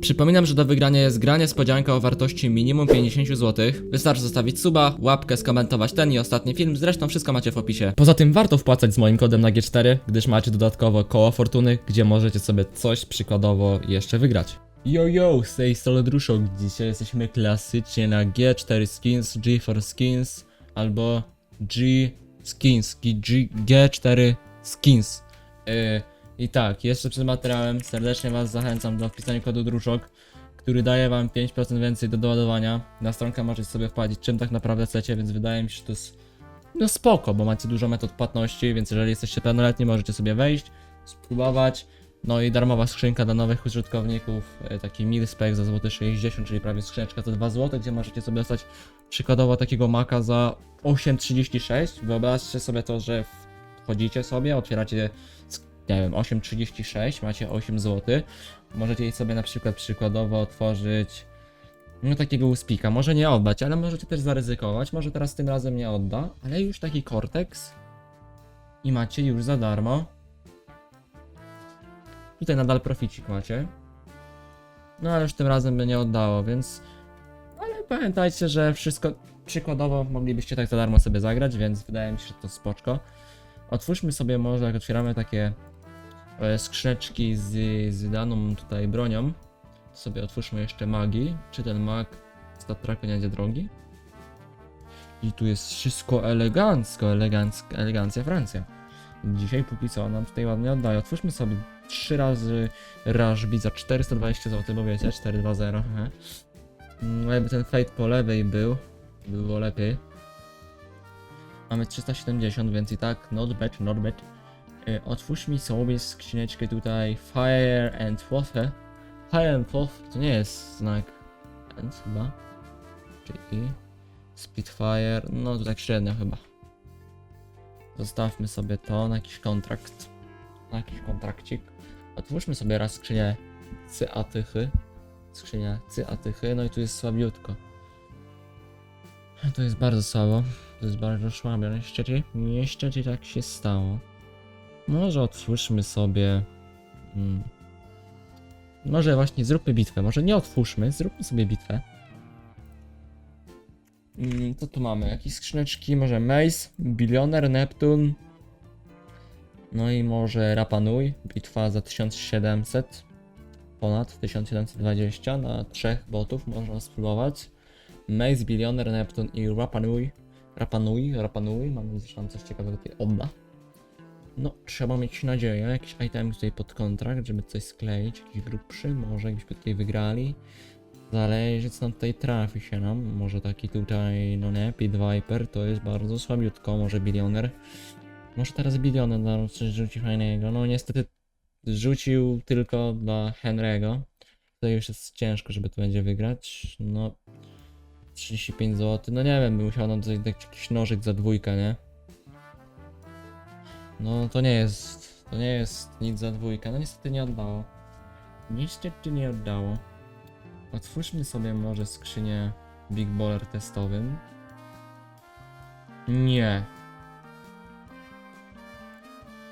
Przypominam, że do wygrania jest gra niespodzianka o wartości minimum 50 zł. Wystarczy zostawić suba, łapkę, skomentować ten i ostatni film, zresztą wszystko macie w opisie. Poza tym warto wpłacać z moim kodem na G4, gdyż macie dodatkowo koło fortuny, gdzie możecie sobie coś przykładowo jeszcze wygrać. Yo yo, z tej strony Druszok. Dzisiaj jesteśmy klasycznie na G4 Skins, G4 Skins albo G Skins, G, G, G4 Skins. Yy, I tak, jeszcze przed materiałem serdecznie Was zachęcam do wpisania kodu Druszok, który daje Wam 5% więcej do doładowania. Na stronkę możecie sobie wpłacić czym tak naprawdę chcecie, więc wydaje mi się, że to jest no spoko, bo macie dużo metod płatności, więc jeżeli jesteście pełnoletni, możecie sobie wejść, spróbować. No i darmowa skrzynka dla nowych użytkowników, e, taki milspec za złoty 60, czyli prawie skrzyneczka za 2 zł, gdzie możecie sobie dostać przykładowo takiego maka za 8,36. Wyobraźcie sobie to, że wchodzicie sobie, otwieracie, nie wiem, 8,36, macie 8 zł. Możecie sobie na przykład przykładowo otworzyć no takiego uspika. Może nie oddać, ale możecie też zaryzykować. Może teraz tym razem nie odda, ale już taki Cortex i macie już za darmo. Tutaj nadal proficik macie. No ale już tym razem by nie oddało, więc... Ale pamiętajcie, że wszystko przykładowo moglibyście tak za darmo sobie zagrać, więc wydaje mi się, że to spoczko. Otwórzmy sobie może, jak otwieramy takie skrzyneczki z, z daną tutaj bronią, sobie otwórzmy jeszcze magii. Czy ten mag stat traku nie będzie drogi? I tu jest wszystko elegancko, elegancko, elegancja Francja. Dzisiaj póki co nam tutaj ładnie oddaje. Otwórzmy sobie 3 razy Rashbi za 420 zł, bo wiecie, 420. he. No jakby ten fade po lewej był, by było lepiej. Mamy 370, więc i tak not bad, not bad. Y, Otwórzmy sobie skrzyneczkę tutaj Fire and Water. Fire and Water to nie jest znak End chyba. Czyli Spitfire, no to tak średnio chyba. Zostawmy sobie to na jakiś kontrakt. Na jakiś kontrakcik. Otwórzmy sobie raz skrzynię Cyatychy. Skrzynia Cyatychy, no i tu jest słabiutko. To jest bardzo słabo. To jest bardzo słabo. Niestety, niestety tak się stało. Może otwórzmy sobie. Hmm. Może właśnie zróbmy bitwę. Może nie otwórzmy, zróbmy sobie bitwę. Mm, co tu mamy? Jakieś skrzyneczki? Może Mace, Bilioner, Neptun. No i może Rapanui. Bitwa za 1700. Ponad 1720 na trzech botów można spróbować. Mace, Bilioner, Neptun i Rapanui. Rapanui, Rapanui. Mam tam coś ciekawego tutaj odda. No, trzeba mieć nadzieję. Jakiś item tutaj pod kontrakt, żeby coś skleić. Jakiś grubszy, może jakbyśmy tutaj wygrali. Zależy co nam tutaj trafi się nam. Może taki tutaj, no nie, Pit Viper to jest bardzo słabiutko. Może Bilioner. Może teraz Bilioner nam coś rzuci fajnego. No niestety rzucił tylko dla Henry'ego. Tutaj już jest ciężko, żeby to będzie wygrać. No 35 zł. No nie wiem, by musiał nam dać jakiś nożyk za dwójkę, nie? No to nie jest. To nie jest nic za dwójkę. No niestety nie oddało. Niestety nie oddało. Otwórzmy sobie może skrzynię Big Baller testowym. Nie.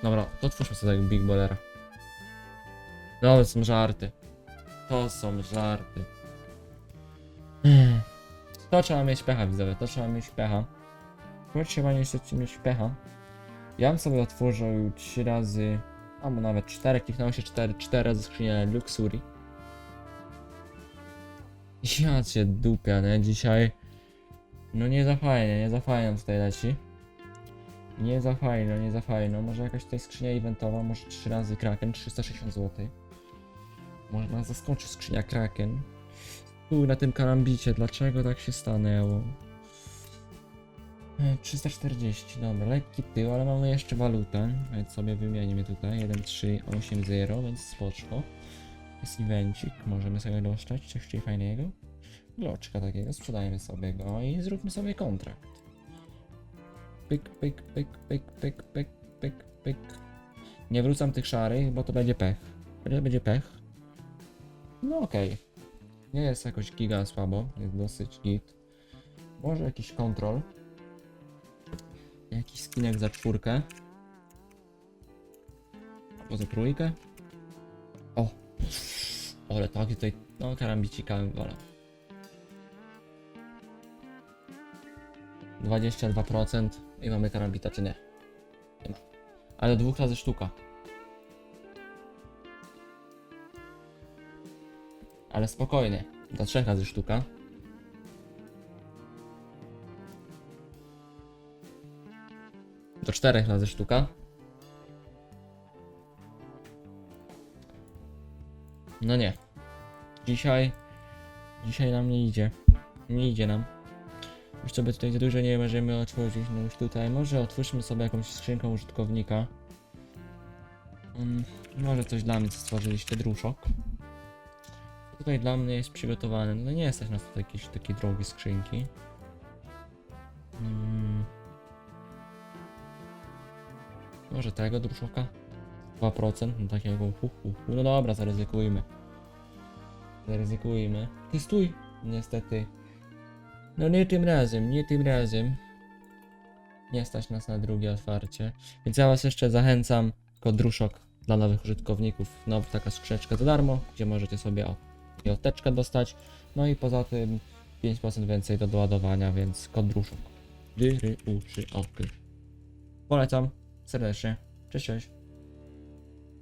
Dobra, to otwórzmy sobie Big Ballera. No, to są żarty. To są żarty. To trzeba mieć pecha, widzowie, to trzeba mieć pecha. To trzeba niestety mieć pecha. Ja bym sobie otworzył 3 razy, albo nawet 4, kliknęło się 4, 4 razy skrzynię Luxury. Ja cię dupia, nie? Dzisiaj. No nie za fajnie, nie za nam tutaj leci. Nie za fajno, nie za fajno. Może jakaś tutaj skrzynia eventowa, może 3 razy Kraken, 360 zł. Może nas zaskoczy skrzynia Kraken. Tu na tym karambicie, dlaczego tak się stanęło? E, 340, dobra, lekki tył, ale mamy jeszcze walutę, więc sobie wymienimy tutaj 1380, więc spoczko. Jest evencik, możemy sobie dostać coś tutaj fajnego. Bloczka takiego, sprzedajmy sobie go i zróbmy sobie kontrakt. Pyk, pyk, pyk, pyk, pyk, pyk, pyk, pyk. Nie wrzucam tych szarych, bo to będzie pech. Będzie, będzie pech. No okej. Nie jest jakoś giga słabo, jest dosyć git. Może jakiś kontrol. Jakiś skinek za czwórkę. Albo za trójkę. O! Ale taki tutaj No, karambicika wolał. 22% i mamy karambita, czy nie? Nie ma. Ale dwóch razy sztuka. Ale spokojnie. Do trzech razy sztuka. Do czterech razy sztuka. No nie. Dzisiaj. Dzisiaj nam nie idzie. Nie idzie nam. Już sobie tutaj za dużo nie możemy otworzyć. No już tutaj. Może otwórzmy sobie jakąś skrzynkę użytkownika. Mm, może coś dla mnie, co stworzyliście, druszok. Tutaj dla mnie jest przygotowany. No nie jesteś na to jakieś takie drogie skrzynki. Może tego druszoka? 2%, no takiego hu, hu, hu. No dobra, zaryzykujmy. Zaryzykujmy. Ty stój! Niestety. No nie tym razem, nie tym razem. Nie stać nas na drugie otwarcie. Więc ja was jeszcze zachęcam. Kod druszok dla nowych użytkowników. No taka skrzeczka za darmo, gdzie możecie sobie o, i oteczkę dostać. No i poza tym 5% więcej do doładowania, więc kod druszok. Dyry, uszy, oky. Polecam serdecznie. Cześć, cześć.